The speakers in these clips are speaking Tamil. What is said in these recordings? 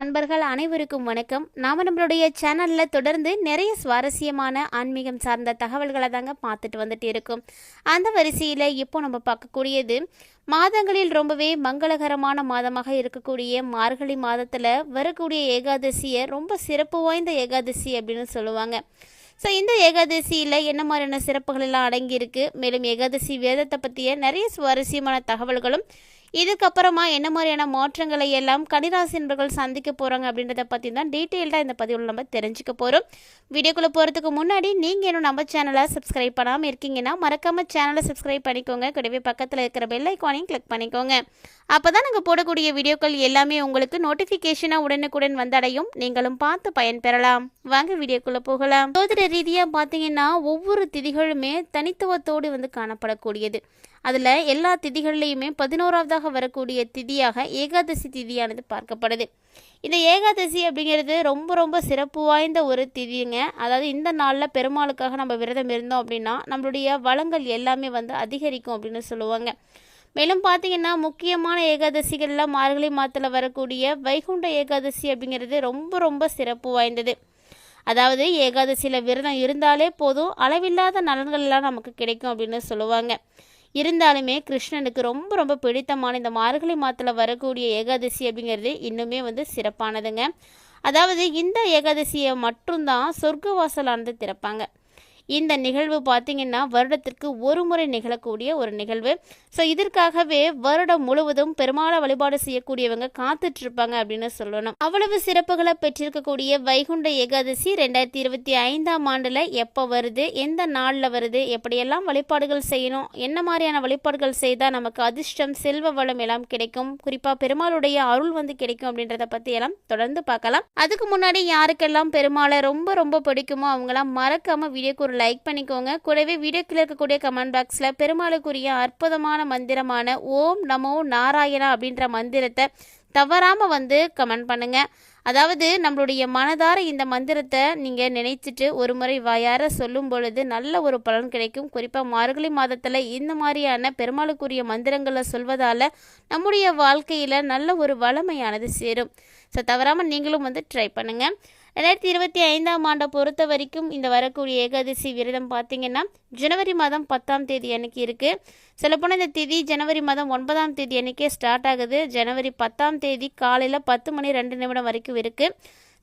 நண்பர்கள் அனைவருக்கும் வணக்கம். நாம நம்மளுடைய சேனல்ல தொடர்ந்து நிறைய சுவாரஸ்யமான ஆன்மீகம் சார்ந்த தகவல்களை தாங்க பார்த்துட்டு வந்துட்டு இருக்கோம். அந்த வரிசையில் இப்போ நம்ம பார்க்கக்கூடியது மாதங்களில் ரொம்பவே மங்களகரமான மாதமாக இருக்கக்கூடிய மார்கழி மாதத்தில் வரக்கூடிய ஏகாதசியை ரொம்ப சிறப்பு வாய்ந்த ஏகாதசி அப்படின்னு சொல்லுவாங்க. ஸோ இந்த ஏகாதசியில் என்ன மாதிரியான சிறப்புகள் எல்லாம் அடங்கியிருக்கு? மேலும் ஏகாதசி வேதத்தை பற்றிய நிறைய சுவாரஸ்யமான தகவல்களும் இதுக்கப்புறமா என்ன மாதிரியான மாற்றங்களை எல்லாம் கன்னிராசி நண்பர்கள் சந்திக்க போகிறாங்க அப்படின்றத பற்றி தான் டீட்டெயில்டாக இந்த பதிவில் நம்ம தெரிஞ்சுக்க போகிறோம் வீடியோக்குள்ளே போகிறதுக்கு முன்னாடி நீங்கள் இன்னும் நம்ம சேனலை சப்ஸ்கிரைப் பண்ணாமல் இருக்கீங்கன்னா மறக்காமல் சேனலை சப்ஸ்கிரைப் பண்ணிக்கோங்க. கூடவே பக்கத்தில் இருக்கிற பெல் ஐக்கானையும் கிளிக் பண்ணிக்கோங்க. அப்போ தான் நாங்கள் போடக்கூடிய வீடியோக்கள் எல்லாமே உங்களுக்கு நோட்டிஃபிகேஷனாக உடனுக்குடன் வந்தடையும். நீங்களும் பார்த்து பயன்பெறலாம் வாங்க வீடியோக்குள்ளே போகலாம். ஜோதிட ரீதியாக பார்த்தீங்கன்னா ஒவ்வொரு திதிகளுமே தனித்துவத்தோடு வந்து காணப்படக்கூடியது. அதில் எல்லா திதிகள்லேயுமே பதினோராவதாக வரக்கூடிய திதியாக ஏகாதசி திதியானது பார்க்கப்படுது. இந்த ஏகாதசி அப்படிங்கிறது ரொம்ப ரொம்ப சிறப்பு வாய்ந்த ஒரு திதிங்க. அதாவது இந்த நாளில் பெருமாளுக்காக நம்ம விரதம் இருந்தோம் அப்படின்னா நம்மளுடைய வளங்கள் எல்லாமே வந்து அதிகரிக்கும் அப்படின்னு சொல்லுவாங்க. மேலும் பார்த்தீங்கன்னா முக்கியமான ஏகாதசிகளில் மார்கழி மாதத்தில் வரக்கூடிய வைகுண்ட ஏகாதசி அப்படிங்கிறது ரொம்ப ரொம்ப சிறப்பு வாய்ந்தது. அதாவது ஏகாதசியில் விரதம் இருந்தாலே போதும் அளவில்லாத நலன்கள்லாம் நமக்கு கிடைக்கும் அப்படின்னு சொல்லுவாங்க. இருந்தாலுமே கிருஷ்ணனுக்கு ரொம்ப ரொம்ப பிடித்தமான இந்த மார்கழி மாதத்தில் வரக்கூடிய ஏகாதசி அப்படிங்கிறது இன்னுமே வந்து சிறப்பானதுங்க. அதாவது இந்த ஏகாதசியை மட்டும்தான் சொர்க்க வாசலானது திறப்பாங்க. இந்த நிகழ்வு பார்த்தீங்கன்னா வருடத்திற்கு ஒரு முறை நிகழக்கூடிய ஒரு நிகழ்வு. ஸோ இதற்காகவே வருடம் முழுவதும் பெருமாளை வழிபாடு செய்யக்கூடியவங்க காத்துட்டு இருப்பாங்க அப்படின்னு சொல்லணும். அவ்வளவு சிறப்புகளை பெற்றிருக்கக்கூடிய வைகுண்ட ஏகாதசி ரெண்டாயிரத்தி இருபத்தி ஐந்தாம் ஆண்டுல எப்போ வருது? எந்த நாளில் வருது? எப்படியெல்லாம் வழிபாடுகள் செய்யணும்? என்ன மாதிரியான வழிபாடுகள் செய்தால் நமக்கு அதிர்ஷ்டம் செல்வ வளம் எல்லாம் கிடைக்கும்? குறிப்பாக பெருமாளுடைய அருள் வந்து கிடைக்கும் அப்படின்றத பற்றி எல்லாம் தொடர்ந்து பார்க்கலாம். அதுக்கு முன்னாடி யாருக்கெல்லாம் பெருமாளை ரொம்ப ரொம்ப பிடிக்குமோ அவங்களாம் மறக்காமல் வீடியோக்கு ஒரு லைக் பண்ணிக்கோங்க. கூடவே வீடியோக்கில் இருக்கக்கூடிய கமெண்ட் பாக்ஸில் பெருமாளுக்குரிய அற்புதமான மந்திரமான ஓம் நமோ நாராயணா அப்படின்ற மந்திரத்தை தவறாமல் வந்து கமெண்ட் பண்ணுங்க. அதாவது நம்மளுடைய மனதார இந்த மந்திரத்தை நீங்கள் நினைச்சிட்டு ஒரு முறை வாயார சொல்லும் பொழுது நல்ல ஒரு பலன் கிடைக்கும். குறிப்பாக மார்கழி மாதத்தில் இந்த மாதிரியான பெருமாளுக்குரிய மந்திரங்களை சொல்வதால் நம்முடைய வாழ்க்கையில் நல்ல ஒரு வளமையானது சேரும். ஸோ தவறாமல் நீங்களும் வந்து ட்ரை பண்ணுங்கள் ரெண்டாயிரத்தி இருபத்தி ஐந்தாம் ஆண்டை பொறுத்த வரைக்கும் இந்த வரக்கூடிய ஏகாதசி விரதம் பார்த்தீங்கன்னா ஜனவரி மாதம் பத்தாம் தேதி அன்னைக்கு இருக்குது சொல்லப்போனால் இந்த தேதி ஜனவரி மாதம் ஒன்பதாம் தேதி அன்னைக்கே ஸ்டார்ட் ஆகுது. ஜனவரி பத்தாம் தேதி காலையில் பத்து மணி ரெண்டு நிமிடம் வரைக்கும் இருக்குது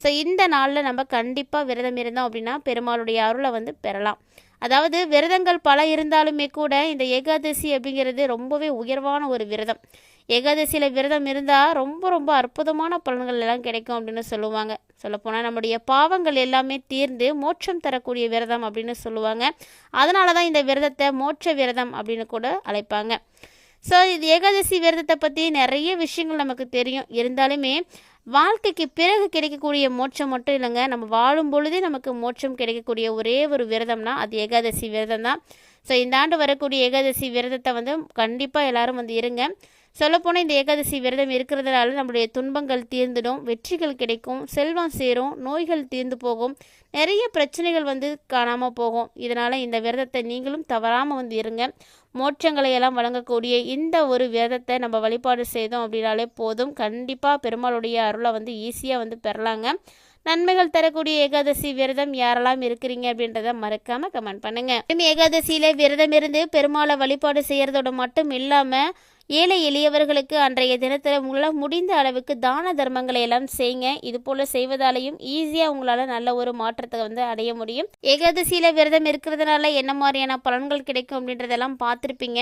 ஸோ இந்த நாளில் நம்ம கண்டிப்பாக விரதம் இருந்தோம் அப்படின்னா பெருமாளுடைய அருளை வந்து பெறலாம். அதாவது விரதங்கள் பல இருந்தாலுமே கூட இந்த ஏகாதசி அப்படிங்கிறது ரொம்பவே உயர்வான ஒரு விரதம். ஏகாதசியில் விரதம் இருந்தால் ரொம்ப ரொம்ப அற்புதமான பலன்கள் எல்லாம் கிடைக்கும் அப்படின்னு சொல்லுவாங்க. சொல்லப்போனால் நம்முடைய பாவங்கள் எல்லாமே தீர்ந்து மோட்சம் தரக்கூடிய விரதம் அப்படின்னு சொல்லுவாங்க. அதனால தான் இந்த விரதத்தை மோட்ச விரதம் அப்படின்னு கூட அழைப்பாங்க. ஸோ இது ஏகாதசி விரதத்தை பற்றி நிறைய விஷயங்கள் நமக்கு தெரியும். இருந்தாலுமே வாழ்க்கைக்கு பிறகு கிடைக்கக்கூடிய மோட்சம் மட்டும் இல்லைங்க. நம்ம வாழும் பொழுதே நமக்கு மோட்சம் கிடைக்கக்கூடிய ஒரே ஒரு விரதம்னா அது ஏகாதசி விரதம் தான் ஸோ இந்த ஆண்டு வரக்கூடிய ஏகாதசி விரதத்தை வந்து கண்டிப்பாக எல்லாரும் வந்து இருங்க. சொல்லப்போனால் இந்த ஏகாதசி விரதம் இருக்கிறதுனால நம்மளுடைய துன்பங்கள் தீர்ந்துடும் வெற்றிகள் கிடைக்கும் செல்வம் சேரும் நோய்கள் தீர்ந்து போகும் நிறைய பிரச்சனைகள் வந்து காணாமல் போகும். இதனால் இந்த விரதத்தை நீங்களும் தவறாமல் வந்து இருங்க. மோட்சங்களை எல்லாம் வழங்கக்கூடிய இந்த ஒரு விரதத்தை நம்ம வழிபாடு செய்தோம் அப்படின்னாலே போதும். கண்டிப்பாக பெருமாளுடைய அருளை வந்து ஈஸியாக வந்து பெறலாங்க. நன்மைகள் தரக்கூடிய ஏகாதசி விரதம் யாரெல்லாம் இருக்கிறீங்க அப்படின்றத மறக்காம கமெண்ட் பண்ணுங்க. ஏகாதசியில விரதம் இருந்து பெருமாளை வழிபாடு செய்யறதோட மட்டும் இல்லாம ஏழை எளியவர்களுக்கு அன்றைய தினத்தில் உங்களால் முடிந்த அளவுக்கு தான தர்மங்களை எல்லாம் செய்யுங்க. இது போல செய்வதாலையும் ஈஸியாக உங்களால் நல்ல ஒரு மாற்றத்தை வந்து அடைய முடியும். ஏகாதசியில் விரதம் இருக்கிறதுனால என்ன மாதிரியான பலன்கள் கிடைக்கும் அப்படின்றதெல்லாம் பார்த்துருப்பீங்க.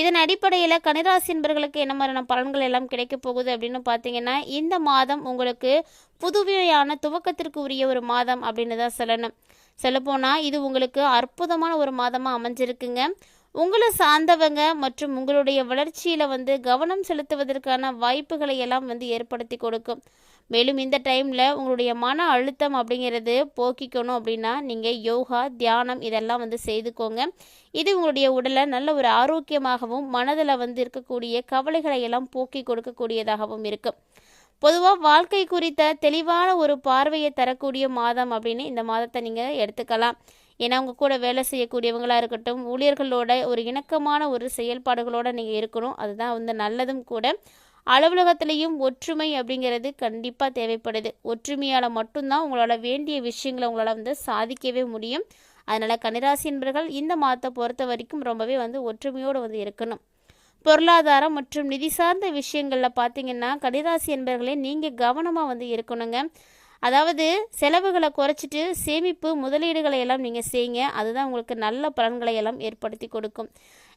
இதன் அடிப்படையில் கனிராசி என்பர்களுக்கு என்ன மாதிரியான பலன்கள் எல்லாம் கிடைக்க போகுது அப்படின்னு பார்த்தீங்கன்னா இந்த மாதம் உங்களுக்கு புதுவையான துவக்கத்திற்கு உரிய ஒரு மாதம் அப்படின்னு தான் சொல்லணும். சொல்லப்போனால் இது உங்களுக்கு அற்புதமான ஒரு மாதமாக அமைஞ்சிருக்குங்க. உங்களை சார்ந்தவங்க மற்றும் உங்களுடைய வளர்ச்சியில் வந்து கவனம் செலுத்துவதற்கான வாய்ப்புகளை எல்லாம் வந்து ஏற்படுத்தி கொடுக்கும். மேலும் இந்த டைமில் உங்களுடைய மன அழுத்தம் அப்படிங்கிறது போக்கிக்கணும் அப்படின்னா நீங்கள் யோகா தியானம் இதெல்லாம் வந்து செய்துக்கோங்க. இது உங்களுடைய உடலை நல்ல ஒரு ஆரோக்கியமாகவும் மனதில் வந்து இருக்கக்கூடிய கவலைகளை எல்லாம் போக்கி கொடுக்கக்கூடியதாகவும் இருக்கும். பொதுவாக வாழ்க்கை குறித்த தெளிவான ஒரு பார்வையை தரக்கூடிய மாதம் அப்படின்னு இந்த மாதத்தை நீங்கள் எடுத்துக்கலாம். ஏன்னா அவங்க கூட வேலை செய்யக்கூடியவங்களாக இருக்கட்டும் ஊழியர்களோட ஒரு இணக்கமான ஒரு செயல்பாடுகளோடு நீங்கள் இருக்கணும். அதுதான் வந்து நல்லதும் கூட. அலுவலகத்திலையும் ஒற்றுமை அப்படிங்கிறது கண்டிப்பாக தேவைப்படுது. ஒற்றுமையால் மட்டும்தான் உங்களால் வேண்டிய விஷயங்களை உங்களால் வந்து சாதிக்கவே முடியும். அதனால் கன்னிராசி என்பர்கள் இந்த மாதத்தை பொறுத்த வரைக்கும் ரொம்பவே வந்து ஒற்றுமையோடு வந்து இருக்கணும். பொருளாதாரம் மற்றும் நிதி சார்ந்த விஷயங்களில் பார்த்தீங்கன்னா கன்னிராசி என்பர்களே நீங்கள் கவனமாக வந்து இருக்கணுங்க. அதாவது செலவுகளை குறைச்சிட்டு சேமிப்பு முதலீடுகளை எல்லாம் நீங்கள் செய்யுங்க. அதுதான் உங்களுக்கு நல்ல பலன்களை எல்லாம் ஏற்படுத்தி கொடுக்கும்.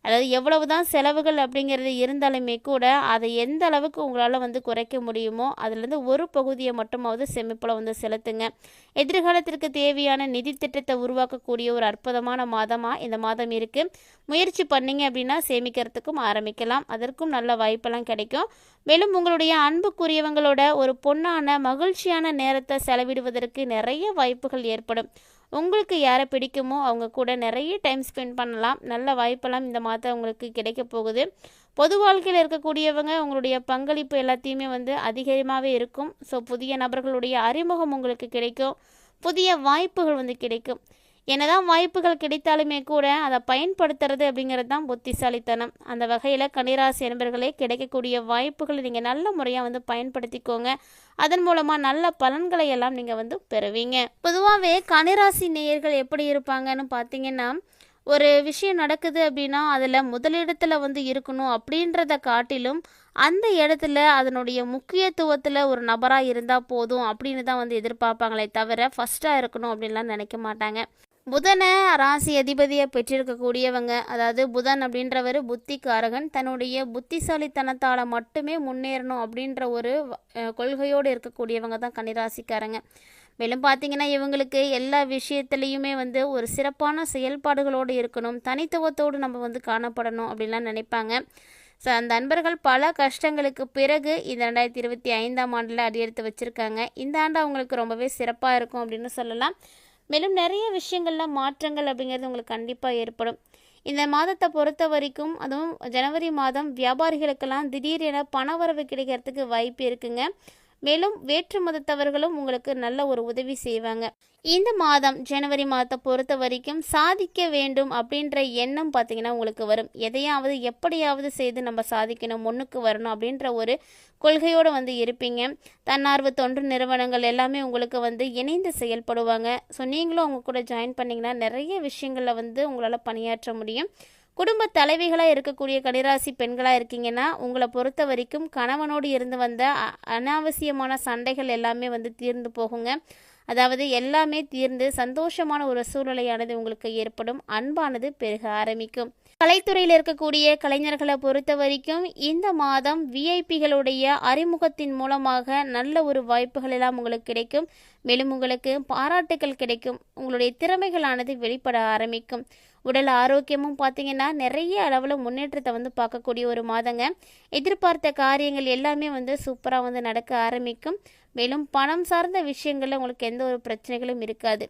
அதாவது எவ்வளவு தான் செலவுகள் அப்படிங்கிறது இருந்தாலுமே கூட அதை எந்த அளவுக்கு உங்களால் வந்து குறைக்க முடியுமோ அதுலேருந்து ஒரு பகுதியை மட்டுமாவது செமிப்பில் வந்து செலுத்துங்க. எதிர்காலத்திற்கு தேவையான நிதி திட்டத்தை உருவாக்கக்கூடிய ஒரு அற்புதமான மாதமாக இந்த மாதம் இருக்குது முயற்சி பண்ணீங்க அப்படின்னா சேமிக்கிறதுக்கும் ஆரம்பிக்கலாம். அதற்கும் நல்ல வாய்ப்பெல்லாம் கிடைக்கும். மேலும் உங்களுடைய அன்புக்குரியவங்களோட ஒரு பொன்னான மகிழ்ச்சியான நேரத்தை செலவிடுவதற்கு நிறைய வாய்ப்புகள் ஏற்படும். உங்களுக்கு யாரை பிடிக்குமோ அவங்க கூட நிறைய டைம் ஸ்பெண்ட் பண்ணலாம். நல்ல வாய்ப்பெல்லாம் இந்த மாதம் உங்களுக்கு கிடைக்க போகுது. பொது வாழ்க்கையில் இருக்கக்கூடியவங்க உங்களுடைய பங்களிப்பு எல்லாத்தையுமே வந்து அதிகமாகவே இருக்கும். ஸோ புதிய நபர்களுடைய அறிமுகம் உங்களுக்கு கிடைக்கும். புதிய வாய்ப்புகள் வந்து கிடைக்கும். என்னதான் வாய்ப்புகள் கிடைத்தாலுமே கூட அதை பயன்படுத்துறது அப்படிங்கிறது தான் புத்திசாலித்தனம். அந்த வகையில் கன்னிராசி என்பர்களே கிடைக்கக்கூடிய வாய்ப்புகளை நீங்கள் நல்ல முறையாக வந்து பயன்படுத்திக்கோங்க. அதன் மூலமாக நல்ல பலன்களை எல்லாம் நீங்கள் வந்து பெறுவீங்க. பொதுவாகவே கன்னிராசி நேயர்கள் எப்படி இருப்பாங்கன்னு பார்த்தீங்கன்னா ஒரு விஷயம் நடக்குது அப்படின்னா அதில் முதலிடத்தில் வந்து இருக்கணும் அப்படின்றத காட்டிலும் அந்த இடத்துல அதனுடைய முக்கியத்துவத்தில் ஒரு நபராக இருந்தால் போதும் அப்படின்னு தான் வந்து எதிர்பார்ப்பாங்களே தவிர ஃபஸ்ட்டாக இருக்கணும் அப்படின்லாம் நினைக்க மாட்டாங்க. புதனை ராசி அதிபதியை பெற்றிருக்கக்கூடியவங்க அதாவது புதன் அப்படின்றவர் புத்திக்காரகன் தன்னுடைய புத்திசாலித்தனத்தால் மட்டுமே முன்னேறணும் அப்படின்ற ஒரு கொள்கையோடு இருக்கக்கூடியவங்க தான் கன்னிராசிக்காரங்க. மேலும் பார்த்தீங்கன்னா இவங்களுக்கு எல்லா விஷயத்துலேயுமே வந்து ஒரு சிறப்பான செயல்பாடுகளோடு இருக்கணும் தனித்துவத்தோடு நம்ம வந்து காணப்படணும் அப்படின்லாம் நினைப்பாங்க. ஸோ அந்த அன்பர்கள் பல கஷ்டங்களுக்கு பிறகு இந்த ரெண்டாயிரத்தி இருபத்தி ஐந்தாம் ஆண்டில் அடியெடுத்து வச்சுருக்காங்க. இந்த ஆண்டு அவங்களுக்கு ரொம்பவே சிறப்பாக இருக்கும் அப்படின்னு சொல்லலாம். மேலும் நிறைய விஷயங்களில் மாற்றங்கள் அப்படிங்கிறது உங்களுக்கு கண்டிப்பாக ஏற்படும். இந்த மாதத்தை பொறுத்த வரைக்கும் அதுவும் ஜனவரி மாதம் வியாபாரிகளுக்கெல்லாம் திடீரென பணவரவு கிடைக்கிறதுக்கு வாய்ப்பு இருக்குங்க. மேலும் வேற்று மதத்தவர்களும் உங்களுக்கு நல்ல ஒரு உதவி செய்வாங்க. இந்த மாதம் ஜனவரி மாதத்தை பொறுத்த வரைக்கும் சாதிக்க வேண்டும் அப்படின்ற எண்ணம் பார்த்தீங்கன்னா உங்களுக்கு வரும். எதையாவது எப்படியாவது செய்து நம்ம சாதிக்கணும் முன்னுக்கு வரணும் அப்படின்ற ஒரு கொள்கையோடு வந்து இருப்பீங்க. தன்னார்வ தொண்டு நிறுவனங்கள் எல்லாமே உங்களுக்கு வந்து இணைந்து செயல்படுவாங்க. ஸோ நீங்களும் அவங்க கூட ஜாயின் பண்ணிங்கன்னா நிறைய விஷயங்களில் வந்து உங்களால் பணியாற்ற முடியும். குடும்ப தலைவிகளாக இருக்கக்கூடிய கனிராசி பெண்களாக இருக்கீங்கன்னா உங்களை பொறுத்த வரைக்கும் கணவனோடு இருந்து வந்த அனாவசியமான சண்டைகள் எல்லாமே வந்து தீர்ந்து போகுங்க. அதாவது எல்லாமே தீர்ந்து சந்தோஷமான ஒரு சூழ்நிலையானது உங்களுக்கு ஏற்படும். அன்பானது பெருக ஆரம்பிக்கும். கலைத்துறையில் இருக்கக்கூடிய கலைஞர்களை பொறுத்த வரைக்கும் இந்த மாதம் விஐபிகளுடைய அறிமுகத்தின் மூலமாக நல்ல ஒரு வாய்ப்புகள் எல்லாம் உங்களுக்கு கிடைக்கும். மேலும் உங்களுக்கு பாராட்டுகள் கிடைக்கும். உங்களுடைய திறமைகளானது வெளிப்பட ஆரம்பிக்கும். உடல் ஆரோக்கியமும் பார்த்தீங்கன்னா நிறைய அளவில் முன்னேற்றத்தை வந்து பார்க்கக்கூடிய ஒரு மாதங்க. எதிர்பார்த்த காரியங்கள் எல்லாமே வந்து சூப்பராக வந்து நடக்க ஆரம்பிக்கும். மேலும் பணம் சார்ந்த விஷயங்களில் உங்களுக்கு எந்த ஒரு பிரச்சனைகளும் இருக்காது.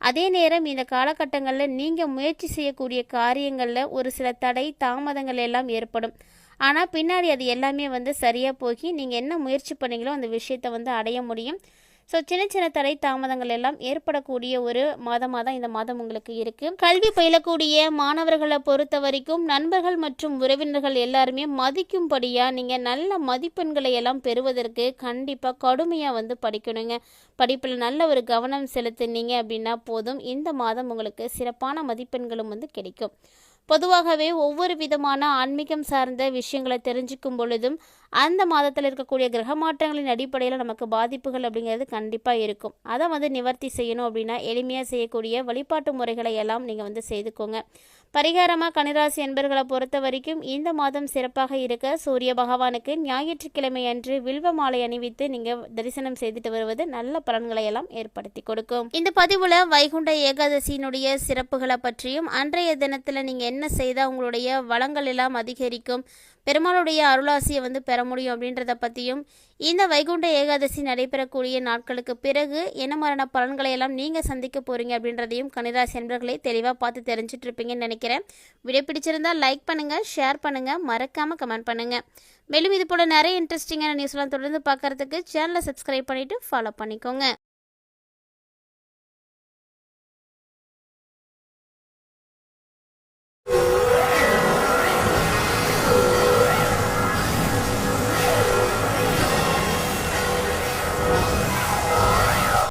அதே நேரம் இந்த காலகட்டங்களில் நீங்கள் முயற்சி செய்யக்கூடிய காரியங்களில் ஒரு சில தடை தாமதங்கள் எல்லாம் ஏற்படும். ஆனால் பின்னாடி அது எல்லாமே வந்து சரியாக போகி நீங்கள் என்ன முயற்சி பண்ணீங்களோ அந்த விஷயத்தை வந்து அடைய முடியும். ஸோ சின்ன சின்ன தடை தாமதங்கள் எல்லாம் ஏற்படக்கூடிய ஒரு மாதமாக தான் இந்த மாதம் உங்களுக்கு இருக்குது கல்வி பயிலக்கூடிய மாணவர்களை பொறுத்த வரைக்கும் நண்பர்கள் மற்றும் உறவினர்கள் எல்லாருமே மதிக்கும்படியாக நீங்கள் நல்ல மதிப்பெண்களை எல்லாம் பெறுவதற்கு கண்டிப்பாக கடுமையாக வந்து படிக்கணுங்க. படிப்பில் நல்ல ஒரு கவனம் செலுத்தினீங்க அப்படின்னா போதும். இந்த மாதம் உங்களுக்கு சிறப்பான மதிப்பெண்களும் வந்து கிடைக்கும். பொதுவாகவே ஒவ்வொரு விதமான ஆன்மீகம் சார்ந்த விஷயங்களை தெரிஞ்சுக்கும் பொழுதும் அந்த மாதத்தில் இருக்கக்கூடிய கிரக மாற்றங்களின் அடிப்படையில் நமக்கு பாதிப்புகள் அப்படிங்கிறது கண்டிப்பாக இருக்கும். அதை வந்து நிவர்த்தி செய்யணும் அப்படின்னா எளிமையாக செய்யக்கூடிய வழிபாட்டு முறைகளை எல்லாம் நீங்கள் வந்து செய்துக்கோங்க. பரிகாரமாக கனிராசி என்பர்களை பொறுத்த வரைக்கும் இந்த மாதம் சிறப்பாக இருக்க சூரிய பகவானுக்கு ஞாயிற்றுக்கிழமை அன்று வில்வ மாலை அணிவித்து நீங்கள் தரிசனம் செய்துட்டு வருவது நல்ல பலன்களை எல்லாம் ஏற்படுத்தி கொடுக்கும். இந்த பதிவில் வைகுண்ட ஏகாதசியினுடைய சிறப்புகளை பற்றியும் அன்றைய தினத்தில் நீங்கள் என்ன செய்தால் உங்களுடைய வளங்கள் எல்லாம் அதிகரிக்கும் பெருமாளுடைய அருளாசியை வந்து பெற முடியும் அப்படின்றத பற்றியும் இந்த வைகுண்ட ஏகாதசி நடைபெறக்கூடிய நாட்களுக்கு பிறகு என்ன மாதிரியான பலன்களை எல்லாம் நீங்கள் சந்திக்க போகிறீங்க அப்படின்றதையும் கனிராசி நண்பர்களை தெளிவாக பார்த்து தெரிஞ்சிட்டு இருப்பீங்கன்னு நினைக்கிறேன். வீடியோ பிடிச்சிருந்தால் லைக் பண்ணுங்கள் ஷேர் பண்ணுங்கள் மறக்காமல் கமெண்ட் பண்ணுங்கள் மேலும் இது போல் நிறைய இன்ட்ரெஸ்டிங்கான நியூஸ்லாம் தொடர்ந்து பார்க்குறதுக்கு சேனலை சப்ஸ்கிரைப் பண்ணிவிட்டு ஃபாலோ பண்ணிக்கோங்க.